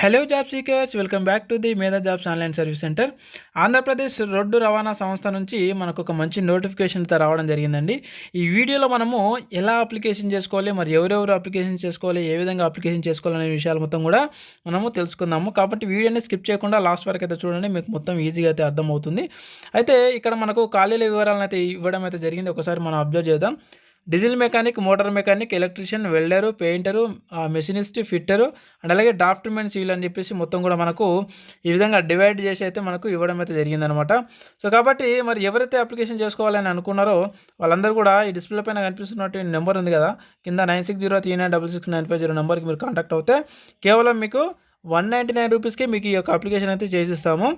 Hello job seekers welcome back to the Medha jobs online service centre Andhra Pradesh road రవాణా సంస్థ నుంచి మనకు ఒక మంచి నోటిఫికేషన్ అయితే రావడం జరిగిందండి. ఈ వీడియోలో మనము ఎలా అప్లికేషన్ చేసుకోవాలి మరి ఎవరెవరు అప్లికేషన్ చేసుకోవాలి ఏ విధంగా అప్లికేషన్ చేసుకోవాలి అనే విషయాలు మొత్తం కూడా మనము తెలుసుకుందాము. కాబట్టి వీడియోని స్కిప్ చేయకుండా లాస్ట్ వరకు అయితే చూడండి మీకు మొత్తం ఈజీగా అయితే అర్థమవుతుంది. అయితే ఇక్కడ మనకు ఖాళీల వివరాలను అయితే ఇవ్వడం అయితే జరిగింది. ఒకసారి మనం అబ్జర్వ్ చేద్దాం. Diesel mechanic motor mechanic electrician welder painter machinist fitter and అలాగే డాఫ్ట్మెంట్స్ సీల్ అని చెప్పేసి మొత్తం కూడా మనకు ఈ విధంగా డివైడ్ చేసి అయితే మనకు ఇవ్వడం అయితే జరిగిందనమాట. సో కాబట్టి మరి ఎవరైతే అప్లికేషన్ చేసుకోవాలని అనుకున్నారో వాళ్ళందరూ కూడా ఈ డిస్ప్లే పైన కనిపిస్తున్నటువంటి నెంబర్ ఉంది కదా కింద nine six zero three nine double six nine five zero నెంబర్కి మీరు కాంటాక్ట్ అవుతే కేవలం మీకు వన్ నైంటీ నైన్ రూపీస్కి మీకు ఈ యొక్క అప్లికేషన్ అయితే చేసిస్తాము.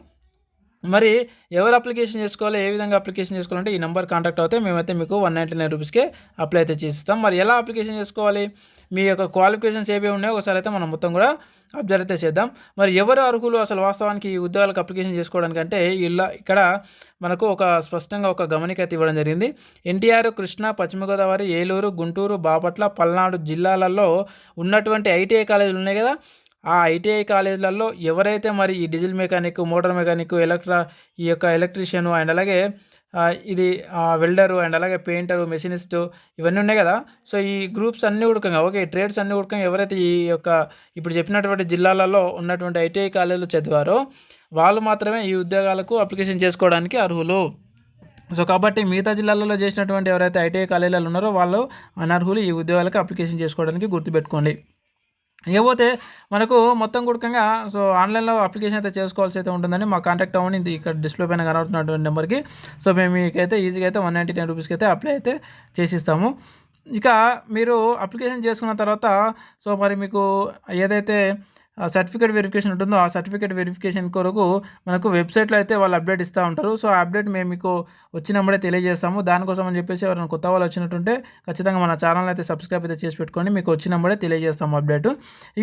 మరి ఎవరు అప్లికేషన్ చేసుకోవాలి ఏ విధంగా అప్లికేషన్ చేసుకోవాలంటే ఈ నెంబర్ కాంటాక్ట్ అవుతే మేమైతే మీకు వన్ నైంటీ నైన్ రూపీస్కే అప్లై అయితే చేస్తాం మరి ఎలా అప్లికేషన్ చేసుకోవాలి? మీ యొక్క క్వాలిఫికేషన్స్ ఏవి ఉన్నాయో ఒకసారి అయితే మనం మొత్తం కూడా అబ్జర్వ్ అయితే చేద్దాం. మరి ఎవరు అర్హులు అసలు వాస్తవానికి ఈ ఉద్యోగాలకు అప్లికేషన్ చేసుకోవడానికంటే ఇలా ఇక్కడ మనకు ఒక స్పష్టంగా ఒక గమనిక అయితే ఇవ్వడం జరిగింది. ఎన్టీఆర్ కృష్ణా పశ్చిమ గోదావరి ఏలూరు గుంటూరు బాపట్ల పల్నాడు జిల్లాలలో ఉన్నటువంటి ఐటీఐ కాలేజీలు ఉన్నాయి కదా. ఆ ఐటీఐ కాలేజీలలో ఎవరైతే మరి ఈ డీజిల్ మెకానిక్ మోటార్ మెకానిక్ ఎలక్ట్రా ఈ యొక్క ఎలక్ట్రీషియన్ అండ్ అలాగే ఇది వెల్డరు అండ్ అలాగే పెయింటరు మెషినిస్ట్ ఇవన్నీ ఉన్నాయి కదా. సో ఈ గ్రూప్స్ అన్నీ ఉడకంగా ఓకే ట్రేడ్స్ అన్నీ ఉడకంగా ఎవరైతే ఈ యొక్క ఇప్పుడు చెప్పినటువంటి జిల్లాలలో ఉన్నటువంటి ఐటీఐ కాలేజీలో చదివారో వాళ్ళు మాత్రమే ఈ ఉద్యోగాలకు అప్లికేషన్ చేసుకోవడానికి అర్హులు. సో కాబట్టి మిగతా జిల్లాలలో చేసినటువంటి ఎవరైతే ఐటీఐ కాలేజీలలో ఉన్నారో వాళ్ళు అనర్హులు ఈ ఉద్యోగాలకు అప్లికేషన్ చేసుకోవడానికి గుర్తుపెట్టుకోండి. ఇకపోతే మనకు మొత్తం కుడకంగా సో ఆన్లైన్లో అప్లికేషన్ అయితే చేసుకోవాల్సి అయితే ఉంటుందని మా కాంటాక్ట్ అవ్వండి. ఇక్కడ డిస్ప్లే పైన కనబడుతున్నటువంటి నెంబర్కి. సో మేము మీకైతే ఈజీగా అయితే వన్ నైంటీ నైన్ రూపీస్కి అయితే అప్లై అయితే చేసిస్తాము. ఇక మీరు అప్లికేషన్ చేసుకున్న తర్వాత సో మరి మీకు ఏదైతే సర్టిఫికేట్ వెరిఫికేషన్ ఉంటుందో ఆ సర్టిఫికేట్ వెరిఫికేషన్ కొరకు మనకు వెబ్సైట్లో అయితే వాళ్ళు అప్డేట్ ఇస్తూ ఉంటారు. సో ఆ అప్డేట్ మేము మీకు వచ్చినప్పుడే తెలియజేస్తాము. దానికోసం అని చెప్పేసి ఎవరైనా కొత్త వాళ్ళు వచ్చినట్టుంటే ఖచ్చితంగా మన ఛానల్ అయితే సబ్స్క్రైబ్ అయితే చేసి పెట్టుకోండి. మీకు వచ్చినప్పుడే తెలియజేస్తాము అప్డేట్.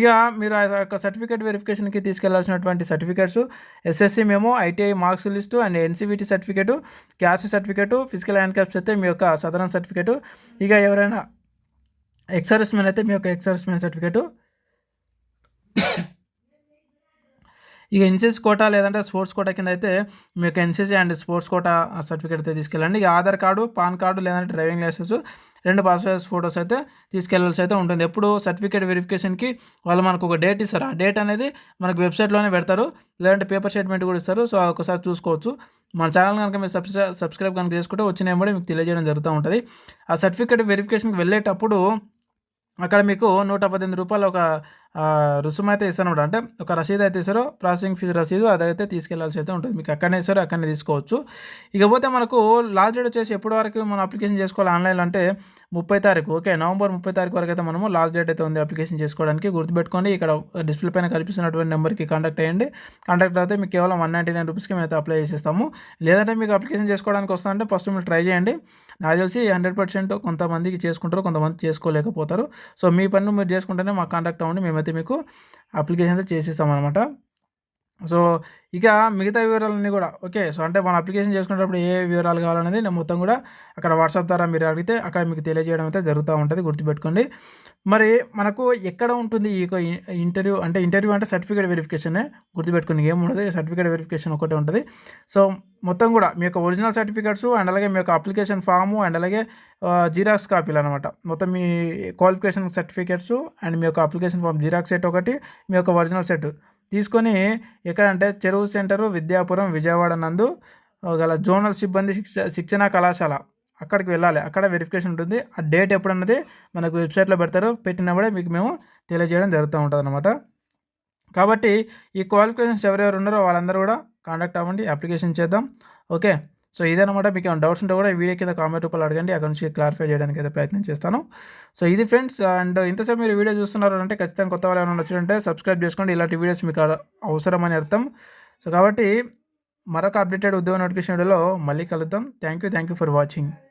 ఇక మీరు ఆ యొక్క సర్టిఫికేట్ వెరిఫికేషన్కి తీసుకెళ్ళాల్సినటువంటి సర్టిఫికేట్స్ ఎస్ఎస్సి మేము ITI marks list and NCVT certificate caste certificate physical handicaps అయితే మీ యొక్క సదరన్ సర్టిఫికేటు. ఇక ఎవరైనా ఎక్సర్స్మెన్ అయితే మీ యొక్క ఎక్సర్స్మెన్ సర్టిఫికేటు. ఇక ఎన్సీసీ కోటా లేదంటే స్పోర్ట్స్ కోటా కింద అయితే మీకు NCC and sports quota certificate అయితే తీసుకెళ్ళండి. ఇక ఆధార్ కార్డు పాన్ కార్డు లేదంటే డ్రైవింగ్ లైసెన్స్ రెండు పాస్పోర్ట్ ఫోటోస్ అయితే తీసుకెళ్ళాల్సి అయితే ఉంటుంది. ఎప్పుడు సర్టిఫికేట్ వెరిఫికేషన్కి వాళ్ళు మనకు ఒక డేట్ ఇస్తారు. ఆ డేట్ అనేది మనకు వెబ్సైట్లోనే పెడతారు. లేదంటే పేపర్ స్టేట్మెంట్ కూడా ఇస్తారు. సో ఒకసారి చూసుకోవచ్చు. మన ఛానల్ కనుక మీరు సబ్స్క్రైబ్ సబ్స్క్రైబ్ కనుక చేసుకుంటే వచ్చిన కూడా మీకు తెలియజేయడం జరుగుతూ ఉంటుంది. ఆ సర్టిఫికేట్ వెరిఫికేషన్కి వెళ్ళేటప్పుడు అక్కడ మీకు నూట పద్దెనిమిది రూపాయలు ఒక రుసుము అయితే ఇస్తాను అంటే ఒక రసీదు అయితే ఇస్తారో ప్రాసెసింగ్ ఫీజు రసీదు అదైతే తీసుకెళ్ళాల్సి అయితే ఉంటుంది. మీకు అక్కడనే ఇస్తారో అక్కడనే తీసుకోవచ్చు. ఇకపోతే మనకు లాస్ట్ డేట్ వచ్చేసి ఎప్పటి వరకు మనం అప్లికేషన్ చేసుకోవాలి ఆన్లైన్లో అంటే ముప్పై తారీఖు ఓకే నవంబర్ ముప్పై తారీఖు వరకు అయితే మనము లాస్ట్ డేట్ అయితే ఉంది అప్లికేషన్ చేసుకోవడానికి. గుర్తుపెట్టుకోండి ఇక్కడ డిస్ప్లే పైన కనిపిస్తున్నటువంటి నెంబర్కి కాంటాక్ట్ అయ్యండి. కాంటాక్ట్ అయితే మీకు కేవలం వన్ నైంటీ నైన్ రూపీస్కి మేము అయితే అప్లై చేసేస్తాము. లేదంటే మీకు అప్లికేషన్ చేసుకోవడానికి వస్తుందంటే ఫస్ట్ మీరు ట్రై చేయండి. నాకు తెలిసి హండ్రెడ్ పర్సెంట్ కొంతమందికి చేసుకుంటారు కొంతమంది చేసుకోలేకపోతారు. సో మీ పని మీరు చేసుకుంటేనే మాకు కాంటాక్ట్ అవ్వండి మేమైతే అయితే మీకు అప్లికేషన్ అయితే చేసిస్తాం అనమాట సో ఇక మిగతా వివరాలన్నీ కూడా ఓకే సో అంటే మన అప్లికేషన్ చేసుకునేటప్పుడు ఏ వివరాలు కావాలనేది నేను మొత్తం కూడా అక్కడ వాట్సాప్ ద్వారా మీరు అడిగితే అక్కడ మీకు తెలియజేయడం అయితే జరుగుతూ ఉంటుంది గుర్తుపెట్టుకోండి. మరి మనకు ఎక్కడ ఉంటుంది ఈ ఇంటర్వ్యూ అంటే ఇంటర్వ్యూ అంటే సర్టిఫికేట్ వెరిఫికేషనే గుర్తుపెట్టుకుని ఏముండదు సర్టిఫికేట్ వెరిఫికేషన్ ఒకటే ఉంటుంది. సో మొత్తం కూడా మీ యొక్క ఒరిజినల్ సర్టిఫికేట్స్ అండ్ అలాగే మీ యొక్క అప్లికేషన్ ఫాము అండ్ అలాగే జిరాక్స్ కాపీలు అనమాట మొత్తం మీ క్వాలిఫికేషన్ సర్టిఫికేట్స్ అండ్ మీ యొక్క అప్లికేషన్ ఫామ్ జిరాక్స్ సెట్ ఒకటి మీ యొక్క ఒరిజినల్ సెట్ తీసుకొని ఎక్కడంటే చెరువు సెంటరు విద్యాపురం విజయవాడ నందు గల జోనల్ సిబ్బంది శిక్ష శిక్షణా కళాశాల. అక్కడికి వెళ్ళాలి. అక్కడ వెరిఫికేషన్ ఉంటుంది. ఆ డేట్ ఎప్పుడన్నది మనకు వెబ్సైట్లో పెడతారు. పెట్టినప్పుడే మీకు మేము తెలియజేయడం జరుగుతూ ఉంటుంది అనమాట కాబట్టి ఈ క్వాలిఫికేషన్స్ ఎవరెవరు ఉన్నారో వాళ్ళందరూ కూడా కాంటాక్ట్ అవ్వండి. అప్లికేషన్ చేద్దాం. ఓకే. సో ఇదనమాట మీకు ఏమైనా డౌట్స్ ఉంటే కూడా వీడియో కింద కామెంట్ రూపాయలు అడగండి. అక్కడ నుంచి క్లారిఫై చేయడానికి అయితే ప్రయత్నం చేస్తాను. సో ఇది ఫ్రెండ్స్ అండ్ ఇంతసేపు మీరు వీడియో చూస్తున్నారు అంటే ఖచ్చితంగా కొత్త వాళ్ళు ఏమైనా వచ్చింటే సబ్స్క్రైబ్ చేసుకోండి. ఇలాంటి వీడియోస్ మీకు అవసరమని అర్థం. సో కాబట్టి మరొక అప్డేటెడ్ ఉద్యోగ నోటిఫికేషన్ వీడియోలో మళ్ళీ కలుద్దాం. Thank you thank you for watching